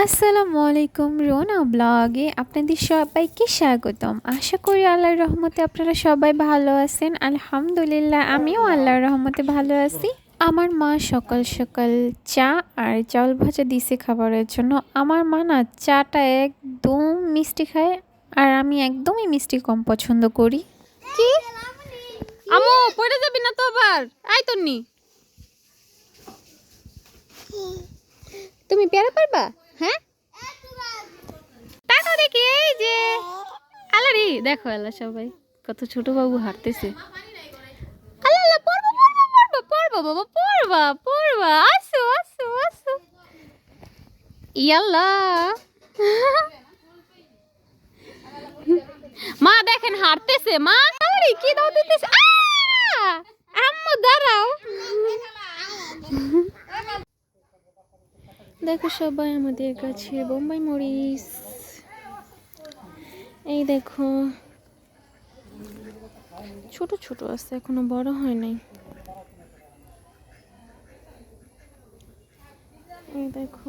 আসসালামু আলাইকুম রোনা ব্লগে আপনাদের সবাইকে স্বাগতম। আশা করি আল্লাহর রহমতে আপনারা সবাই ভালো আছেন। আলহামদুলিল্লাহ আমিও আল্লাহর রহমতে ভালো আছি। আমার মা সকাল সকাল চা আর চাউল ভাজা দিছে খাবারের জন্য। আমার মা না চাটা একদম মিষ্টি খায় আর আমি একদমই মিষ্টি কম পছন্দ করি। কি? আমো পড়ে যাবি না তো আবার? আই তো নি তুমি পেয়ারা পারবা? হ্যাঁ? দেখি, এই যে। আলারি, দেখো আল্লাহ সবাই, কত ছোট বাবু হাঁটতেছে। মা দেখেন হাঁটতেছে, মা কি দাও দিতেছে? আম্মু, দাঁড়াও। দেখো সবাই আমাদের কাছে বোম্বাই মরিচ। এই দেখো, ছোট ছোট আছে, এখনও বড় হয় নাই। এই দেখো।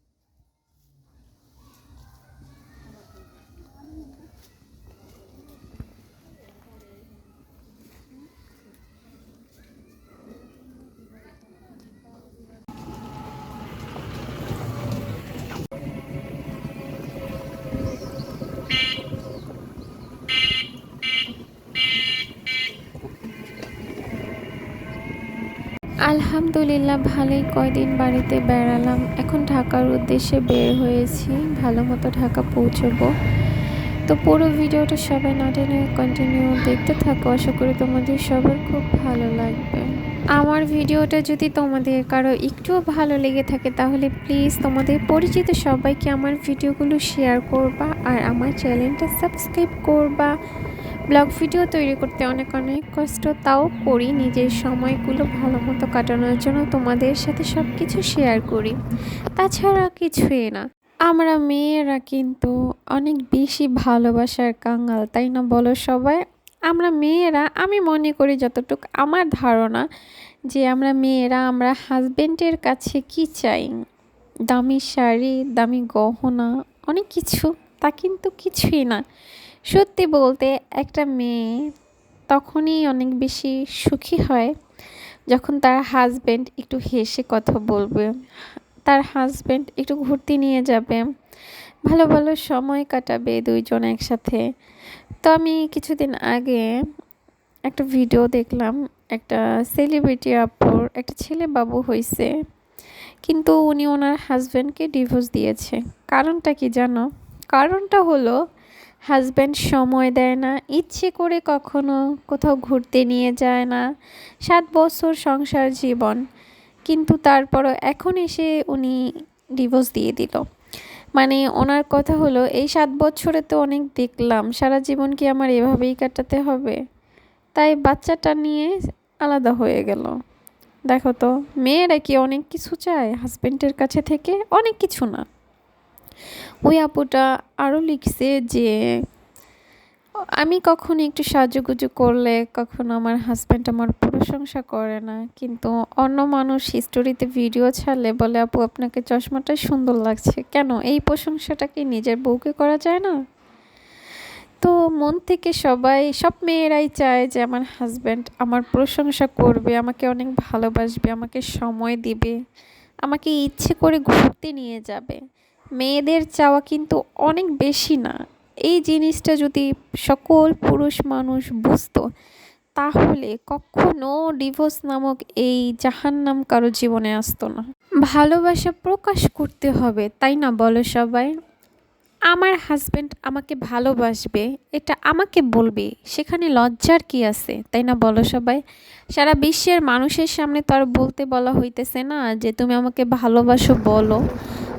আলহামদুলিল্লাহ, ভালোই। কয়দিন বাড়িতে বেড়ালাম। এখন ঢাকার উদ্দেশ্যে বের হয়েছি। ভালো মতো ঢাকা পৌঁছবো। তো পুরো ভিডিওটা সবাই না টেনে কন্টিনিউ দেখতে থাকো। আশা করি তোমাদের সবার খুব ভালো লাগবে। আমার ভিডিওটা যদি তোমাদের কারও একটুও ভালো লেগে থাকে, তাহলে প্লিজ তোমাদের পরিচিত সবাইকে আমার ভিডিওগুলো শেয়ার করবা আর আমার চ্যানেলটা সাবস্ক্রাইব করবা। ব্লগ ভিডিও তৈরি করতে অনেক অনেক কষ্ট, তাও করি। নিজের সময়গুলো ভালো মতো কাটানোর জন্য তোমাদের সাথে সব কিছু শেয়ার করি। তাছাড়া কিছুই না। আমরা মেয়েরা কিন্তু অনেক বেশি ভালোবাসার কাঙ্গাল তাই না বলো সবাই? আমরা মেয়েরা, আমি মনে করি যতটুকু আমার ধারণা যে আমরা মেয়েরা, আমরা হাজবেন্ডের কাছে কি চাই? দামি শাড়ি, দামি গহনা, অনেক কিছু। তা কিন্তু কিছুই না। সত্যি বলতে একটা মেয়ে তখনই অনেক বেশি সুখী হয় যখন তার হাজব্যান্ড একটু হেসে কথা বলবে। তার হাজব্যান্ড একটু ঘুরতে নিয়ে যাবে। ভালো ভালো সময় কাটাবে দুইজন একসাথে। তো আমি কিছুদিন আগে একটা ভিডিও দেখলাম, একটা সেলিব্রিটি আপুর একটা ছেলে বাবু হয়েছে কিন্তু উনি ওনার হাজব্যান্ডকে ডিভোর্স দিয়েছে। কারণটা কি জানো? কারণটা হলো হাজব্যান্ড সময় দেয় না, ইচ্ছে করে কখনো কোথাও ঘুরতে নিয়ে যায় না। সাত বছর সংসার জীবন, কিন্তু তারপরও এখন এসে উনি ডিভোর্স দিয়ে দিল। মানে ওনার কথা হলো, এই সাত বছরে তো অনেক দেখলাম, সারা জীবন কি আমার এভাবেই কাটাতে হবে? তাই বাচ্চাটা নিয়ে আলাদা হয়ে গেল। দেখো তো, মেয়েরা কি অনেক কিছু চায়? হাজব্যান্ডের কাছে থেকে অনেক কিছু না। ওই আপুটা আরও লিখছে যে, আমি কখনো একটু সাজুগুজু করলে কখনো আমার হাজব্যান্ড আমার প্রশংসা করে না। কিন্তু অন্য মানুষ হিস্টোরিতে ভিডিও ছাড়লে বলে, আপু, আপনাকে চশমাটা সুন্দর লাগছে। কেন? এই প্রশংসাটা কি নিজের বউকে করা যায় না? তো মন থেকে সবাই, সব মেয়েরাই চায় যে, আমার হাজব্যান্ড আমার প্রশংসা করবে, আমাকে অনেক ভালোবাসবে, আমাকে সময় দিবে, আমাকে ইচ্ছে করে ঘুরতে নিয়ে যাবে। মেয়েদের চাওয়া কিন্তু অনেক বেশি না। এই জিনিসটা যদি সকল পুরুষ মানুষ বুঝতো, তাহলে কখনো ডিভোর্স নামক এই জাহান্নাম কারও জীবনে আসতো না। ভালোবাসা প্রকাশ করতে হবে, তাই না বলো সবাই? আমার হাজব্যান্ড আমাকে ভালোবাসবে, এটা আমাকে বলবে, সেখানে লজ্জার কি আছে, তাই না বলো সবাই? সারা বিশ্বের মানুষের সামনে তো আর বলতে বলা হইতেছে না যে, তুমি আমাকে ভালোবাসো বলো।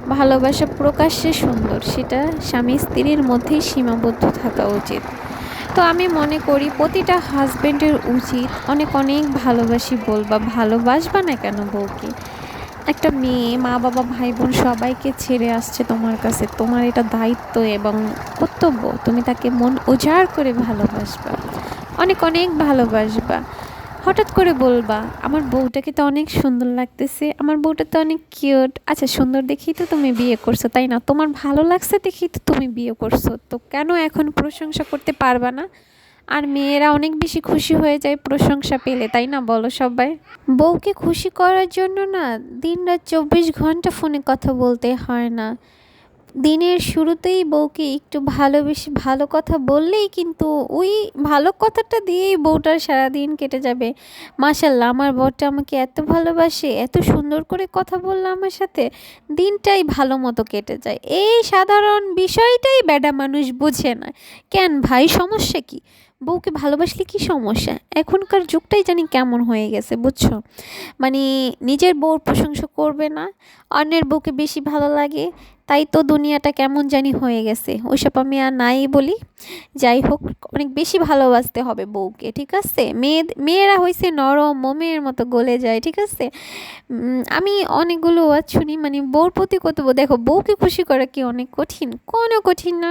ভালোবাসা প্রকাশ্যে সুন্দর, সেটা স্বামী স্ত্রীর মধ্যেই সীমাবদ্ধ থাকা উচিত। তো আমি মনে করি প্রতিটা হাজব্যান্ডের উচিত অনেক অনেক ভালোবাসি বলবা ভালোবাসবা না কেন বউকে? একটা মেয়ে, মা, বাবা ভাই বোন সবাইকে ছেড়ে আসছে তোমার কাছে, তোমার এটা দায়িত্ব এবং কর্তব্য, তুমি তাকে মন উজাড় করে ভালোবাসবা। অনেক অনেক ভালোবাসবা। হঠাৎ করে বলবা, আমার বউটাকে তো অনেক সুন্দর লাগতেছে, আমার বউটা তো অনেক কিউট আচ্ছা সুন্দর দেখেই তো তুমি বিয়ে করছ, তাই না? তোমার ভালো লাগছে দেখেই তো তুমি বিয়ে করছ, তো কেন এখন প্রশংসা করতে পারবা না? আর মেয়েরা অনেক বেশি খুশি হয়ে যায় প্রশংসা পেলে, তাই না বলো সবাই? বউকে খুশি করার জন্য না দিন রাত চব্বিশ ঘণ্টা ফোনে কথা বলতে হয় না। দিনের শুরুতেই বউকে একটু ভালোবেসে ভালো কথা বললেই কিন্তু ওই ভালো কথাটা দিয়েই বউটার সারাদিন কেটে যাবে। মাশাল্লাহ আমার বরটা আমাকে এত ভালোবাসে, এত সুন্দর করে কথা বলল আমার সাথে, দিনটাই ভালো মতো কেটে যায়। এই সাধারণ বিষয়টাই বেডা মানুষ বুঝে না। কেন ভাই, সমস্যা কি? বউকে ভালোবাসলে কি সমস্যা? এখনকার যুগটাই জানি কেমন হয়ে গেছে, বুঝছ? মানে নিজের বউর প্রশংসা করবে না, অন্যের বউকে বেশি ভালো লাগে তাই তো দুনিয়াটা কেমন জানি হয়ে গেছে। ওইসব আমি আর নাই বলি। যাই হোক, অনেক বেশি ভালোবাসতে হবে বউকে, ঠিক আছে? মেয়ে, মেয়েরা হয়েছে নরম, মোমের মতো গলে যায়, ঠিক আছে? আমি অনেকগুলো ওয়াজ শুনি মানে বউর প্রতি কত দেখো, বউকে খুশি করা কি অনেক কঠিন? কোনো কঠিন না।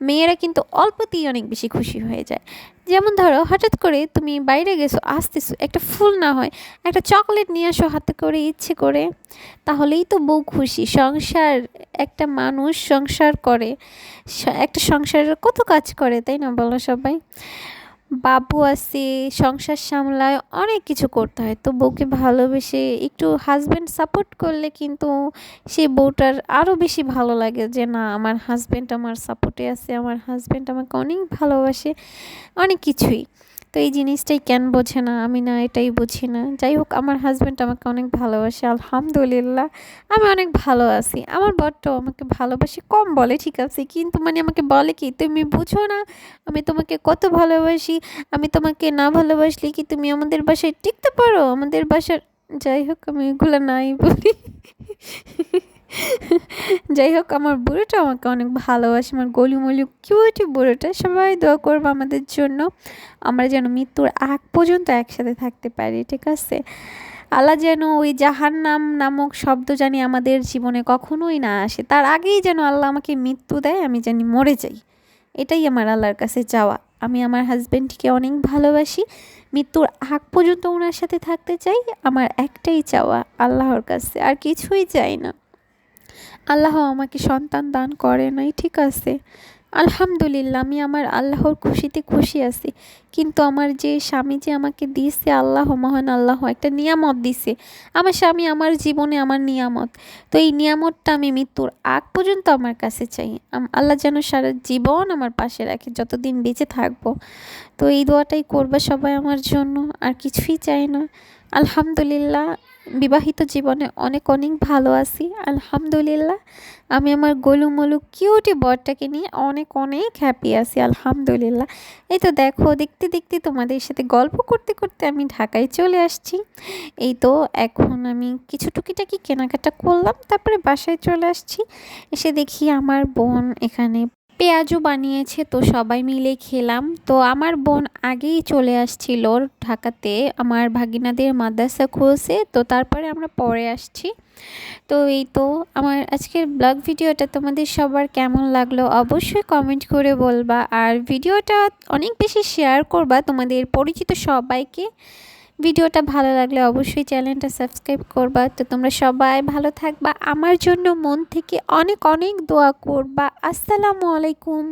মেয়েরা কিন্তু অল্পতেই অনেক বেশি খুশি হয়ে যায়। যেমন ধরো, হঠাৎ করে তুমি বাইরে গেছো, আসতেছো, একটা ফুল না হয়, একটা চকলেট নিয়ে আসো হাতে করে, ইচ্ছে করে, তাহলেই তো বউ খুশি। সংসার, একটা মানুষ সংসার করে একটা সংসারের কত কাজ করে, তাই না বলো সবাই? বাবু আছে, সংসার সামলায়, অনেক কিছু করতে হয়। তো বউকে ভালোবেসে একটু হাজব্যান্ড সাপোর্ট করলে কিন্তু সেই বউটার আরও বেশি ভালো লাগে যে, না, আমার হাজব্যান্ড আমার সাপোর্টে আছে, আমার হাজব্যান্ড আমাকে অনেক ভালোবাসে। অনেক কিছুই। তো এই জিনিসটাই কেন বোঝে না? আমি না এটাই বুঝি না। যাই হোক, আমার হাজব্যান্ড আমাকে অনেক ভালোবাসে, আলহামদুলিল্লাহ। আমি অনেক ভালো আছি। আমার বরটাও আমাকে ভালোবাসে, কম বলে, ঠিক আছে? কিন্তু মানে আমাকে বলে কি, তুমি বুঝো না, আমি তোমাকে কত ভালোবাসি, আমি তোমাকে না ভালোবাসলে কি তুমি আমাদের বাসায় টিকতে পারো? আমাদের বাসার, যাই হোক, আমি এগুলো নাই বলি। যাই হোক, আমার বুড়োটা আমাকে অনেক ভালোবাসে, আমার গলিমলি কিউটি বুড়োটা। সবাই দোয়া করব আমাদের জন্য, আমরা যেন মৃত্যুর আগ পর্যন্ত একসাথে থাকতে পারি, ঠিক আছে? আল্লাহ যেন ওই জাহান্নাম নামক শব্দ জানি আমাদের জীবনে কখনোই না আসে, তার আগেই যেন আল্লাহ আমাকে মৃত্যু দেয়, আমি জানি মরে যাই। এটাই আমার আল্লাহর কাছে চাওয়া। আমি আমার হাজব্যান্ডকে অনেক ভালোবাসি, মৃত্যুর আগ পর্যন্ত ওনার সাথে থাকতে চাই, আমার একটাই চাওয়া, আল্লাহর কাছে। আর কিছুই চাই না। আল্লাহ আমাকে সন্তান দান করে নাই ঠিক আছে। আলহামদুলিল্লাহ, আমি আমার আল্লাহর খুশিতে খুশি আছি। কিন্তু আমার যে স্বামী যে আমাকে দিয়েছে, আল্লাহ মহান আল্লাহ, একটা নিয়ামত দিছে। আমার স্বামী আমার জীবনে আমার নিয়ামত। তো এই নিয়ামতটা আমি মৃত্যুর আগ পর্যন্ত আমার কাছে চাই। আল্লাহ যেন সারা জীবন আমার পাশে রাখে, যতদিন বেঁচে থাকব। তো এই দোয়াটাই করবে সবাই আমার জন্য, আর কিছুই চাই না। আলহামদুলিল্লাহ, বিবাহিত জীবনে অনেক অনেক ভালো আছি। আলহামদুলিল্লাহ, আমি আমার গোলুমলু কিউটি বরটাকে নিয়ে অনেক অনেক হ্যাপি আছি, আলহামদুলিল্লাহ। এই তো দেখো, দেখতে দেখতে তোমাদের সাথে গল্প করতে করতে আমি ঢাকায় চলে আসছি। এই তো এখন আমি কিছু টুকিটাকি কেনাকাটা করলাম, তারপরে বাসায় চলে আসছি। এসে দেখি আমার বোন এখানে পেঁয়াজও বানিয়েছে, তো সবাই মিলে খেলাম। তো আমার বোন আগেই চলে আসছিল ঢাকাতে, আমার ভাগিনাদের মাদ্রাসা খুলছে, তো তারপরে আমরা পরে আসছি। তো এই তো আমার আজকের ব্লগ ভিডিওটা, তোমাদের সবার কেমন লাগল অবশ্যই কমেন্ট করে বলবা। আর ভিডিওটা অনেক বেশি শেয়ার করবা তোমাদের পরিচিত সবাইকে। ভিডিওটা ভালো লাগলে অবশ্যই চ্যানেলটা সাবস্ক্রাইব করবা। তো তোমরা সবাই ভালো থাকবা। আমার জন্য মন থেকে অনেক অনেক দোয়া করবা। আসসালামু আলাইকুম।